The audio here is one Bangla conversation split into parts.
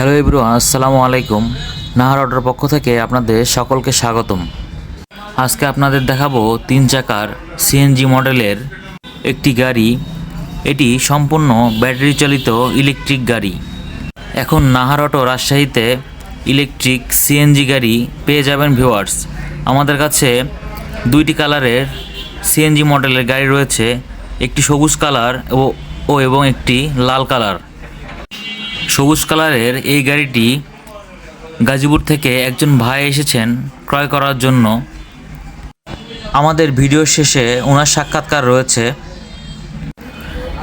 হ্যালো ইব্রু আসসালামু আলাইকুম। নাহার অর্ডার পক্ষ থেকে আপনাদের সকলকে স্বাগতম। আজকে আপনাদের দেখাবো তিন চাকার সিএনজি মডেলের একটি গাড়ি। এটি সম্পূর্ণ ব্যাটারি চালিত ইলেকট্রিক গাড়ি। এখন নাহার অটো রাজশাহীতে ইলেকট্রিক সিএনজি গাড়ি পেয়ে যাবেন ভিউয়ার্স। আমাদের কাছে দুইটি কালারের সিএনজি মডেলের গাড়ি রয়েছে। একটি সবুজ কালার ও ও এবং একটি লাল কালার। সবুজ কালারের এই গাড়িটি গাজীপুর থেকে একজন ভাই এসেছেন ক্রয় করার জন্য। আমাদের ভিডিও শেষে ওনার সাক্ষাৎকার রয়েছে।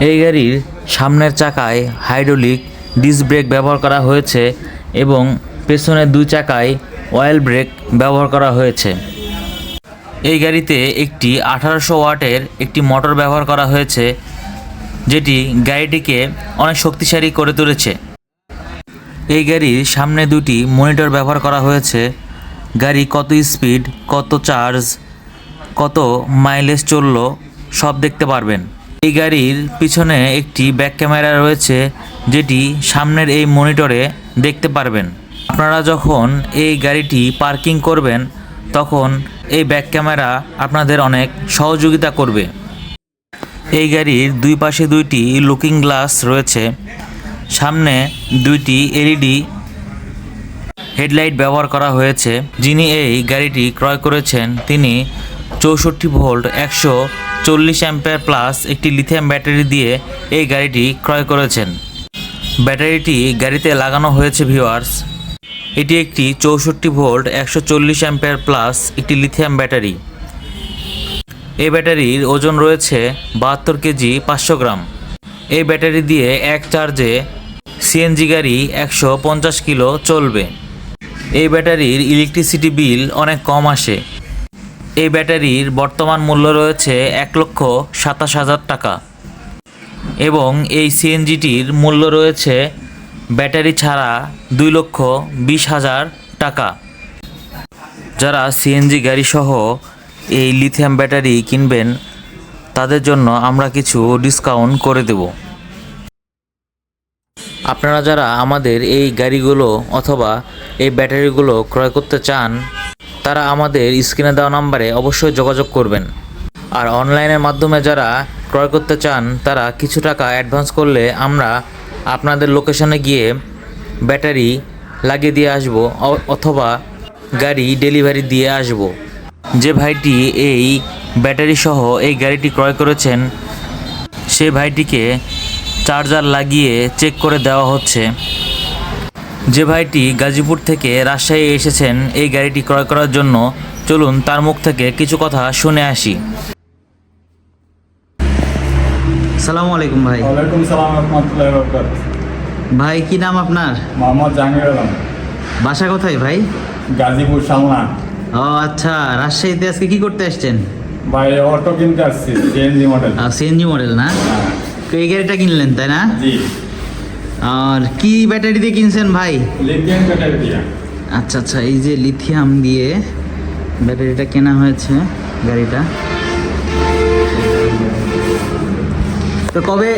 এই গাড়ির সামনের চাকায় হাইড্রোলিক ডিস্ক ব্রেক ব্যবহার করা হয়েছে এবং পেছনের দুই চাকায় অয়েল ব্রেক ব্যবহার করা হয়েছে। এই গাড়িতে একটি আঠারোশো ওয়াটের একটি মোটর ব্যবহার করা হয়েছে, যেটি গাড়িটিকে অনেক শক্তিশালী করে তুলেছে। এই গাড়ির সামনে দুটি মনিটর ব্যবহার করা হয়েছে। গাড়ি কত স্পিড, কত চার্জ, কত মাইলেজ চলল, সব দেখতে পারবেন। এই গাড়ির পিছনে একটি ব্যাক ক্যামেরা রয়েছে, যেটি সামনের এই মনিটরে দেখতে পারবেন। আপনারা যখন এই গাড়িটি পার্কিং করবেন, তখন এই ব্যাক ক্যামেরা আপনাদের অনেক সহযোগিতা করবে। এই গাড়ির দুই পাশে দুইটি লুকিং গ্লাস রয়েছে। সামনে দুইটি এলইডি হেডলাইট ব্যবহার করা হয়েছে, যিনি এই গাড়িটি ক্রয় করেছেন। তিনি চৌষট্টি ভোল্ট, একশো চল্লিশ অ্যাম্পেয়ার প্লাস একটি লিথিয়াম ব্যাটারি দিয়ে এই গাড়িটি ক্রয় করেছেন। ব্যাটারিটি গাড়িতে লাগানো হয়েছে ভিওয়ার্স এটি একটি চৌষট্টি ভোল্ট, একশো চল্লিশ অ্যাম্পেয়ার প্লাস একটি লিথিয়াম ব্যাটারি। এই ব্যাটারির ওজন রয়েছে বাহাত্তর কেজি পাঁচশো গ্রাম। এই ব্যাটারি দিয়ে এক চার্জে সিএনজি গাড়ি একশো পঞ্চাশ কিলো চলবে। এই ব্যাটারির ইলেকট্রিসিটি বিল অনেক কম আসে। এই ব্যাটারির বর্তমান মূল্য রয়েছে এক লক্ষ সাতাশ হাজার টাকা। এবং এই সিএনজিটির মূল্য রয়েছে ব্যাটারি ছাড়া দুই লক্ষ বিশ হাজার টাকা। যারা সিএনজি গাড়ি সহ এই লিথিয়াম ব্যাটারি কিনবেন তাদের জন্য আমরা কিছু ডিসকাউন্ট করে দেব। আপনারা যারা আমাদের এই গাড়িগুলো অথবা এই ব্যাটারিগুলো ক্রয় করতে চান, তারা আমাদের স্ক্রিনে দেওয়া নাম্বারে অবশ্যই যোগাযোগ করবেন। আর অনলাইনের মাধ্যমে যারা ক্রয় করতে চান, তারা কিছু টাকা অ্যাডভান্স করলে আমরা আপনাদের লোকেশনে গিয়ে ব্যাটারি লাগিয়ে দিয়ে আসব অথবা গাড়ি ডেলিভারি দিয়ে আসব। যে ভাইটি এই ব্যাটারি সহ এই গাড়িটি ক্রয় করেছেন। সে ভাইটিকে চার্জার লাগিয়ে চেক করে দেওয়া হচ্ছে। যে ভাইটি গাজীপুর থেকে রাজশাহী এসেছেন এই গাড়িটি ক্রয় করার জন্য চলুন তার মুখ থেকে কিছু কথা শুনে আসি। সালামু আলাইকুম ভাই। ওয়ালাইকুম সালাম রহমতুল্লাহ বরকাত ভাই কি নাম আপনার? মোহাম্মদ জাহাঙ্গীর আলম। বাসা কোথায় ভাই? গাজীপুর সালনা ও আচ্ছা রাজশাহীতে আজকে কি করতে আসছেন? ভাই অটো কিনতে আসছি সিএনজি মডেল সিএনজি মডেল না? তো এই গাড়িটা কিনলেন তাই না? জি। আর কি ব্যাটারি দিয়ে কিনছেন ভাই? লিথিয়াম ব্যাটারি দিয়ে। আচ্ছা আচ্ছা এই যে লিথিয়াম দিয়ে ব্যাটারিটা কেনা হয়েছে গাড়িটা। তো কবে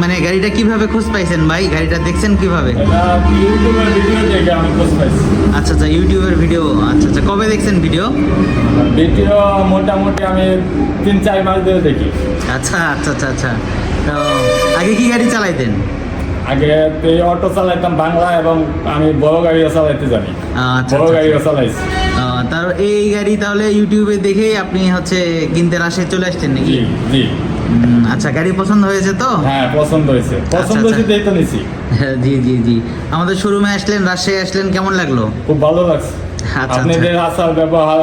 মানে গাড়িটা কীভাবে খোঁজ পাইছেন ভাই? গাড়িটা দেখছেন কীভাবে? আচ্ছা আচ্ছা ইউটিউবের ভিডিও আচ্ছা আচ্ছা কবে দেখছেন ভিডিও ভিডিও মোটামুটি আমি তিন চার মাস ধরে দেখি। আচ্ছা আচ্ছা আচ্ছা আচ্ছা। তো আগে কি গাড়ি চালাইতেন? আগে এই অটো চালাইতাম বাংলা এবং আমি বড় গাড়িও চালাইতে জানি। আচ্ছা বড় আচ্ছা, গাড়িও চালাইছি। তার এই গাড়ি তাহলে ইউটিউবে দেখেই আপনি হচ্ছে কিনতে রাশে চলে আসছেন নাকি? জি। আচ্ছা গাড়ি পছন্দ হয়েছে তো? হ্যাঁ পছন্দ হয়েছে। পছন্দ আচ্ছা। হয়েছে নিছি। জি জি জি। আমাদের শোরুমে আসলেন রাজশাহী আসলেন কেমন লাগল? খুব ভালো লাগছে। আচ্ছা, আপনাদের আচার ব্যবহার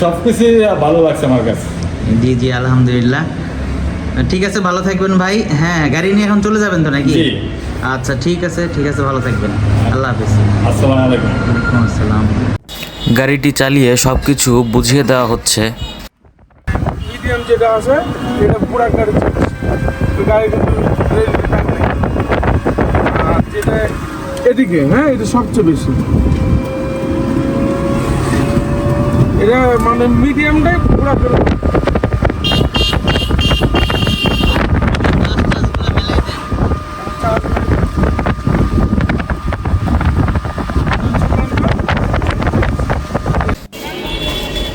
সব কিছুই ভালো লাগছে আমার কাছে। জি জি আলহামদুলিল্লাহ। ঠিক আছে ভালো থাকবেন ভাই। হ্যাঁ গাড়ি নিয়ে এখন চলে যাবেন তো নাকি? আচ্ছা ঠিক আছে ঠিক আছে ভালো থাকবেন। আল্লাহ হাফিজ। আসসালামু আলাইকুম। আসসালাম। গাড়িটি চালিয়ে সব কিছু বুঝিয়ে দেওয়া হচ্ছে। মিডিয়াম যেটা আছে, এটা পুরা গাড়ি আর যেটা এদিকে হ্যাঁ এটা সবচেয়ে বেশি। এটা মানে মিডিয়ামটাই পুরা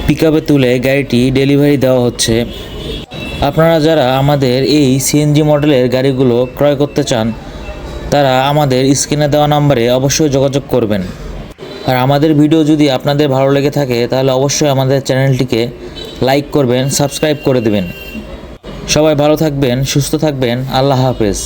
পিক আপে তুলে গাড়িটি ডেলিভারি দেওয়া হচ্ছে। আপনারা যারা আমাদের এই সিএনজি মডেলের গাড়িগুলো ক্রয় করতে চান, তারা আমাদের স্ক্রিনে দেওয়া নাম্বারে অবশ্যই যোগাযোগ করবেন। আর আমাদের ভিডিও যদি আপনাদের ভালো লেগে থাকে, তাহলে অবশ্যই আমাদের চ্যানেলটিকে লাইক করবেন সাবস্ক্রাইব করে দেবেন। সবাই ভালো থাকবেন, সুস্থ থাকবেন, আল্লাহ হাফেজ।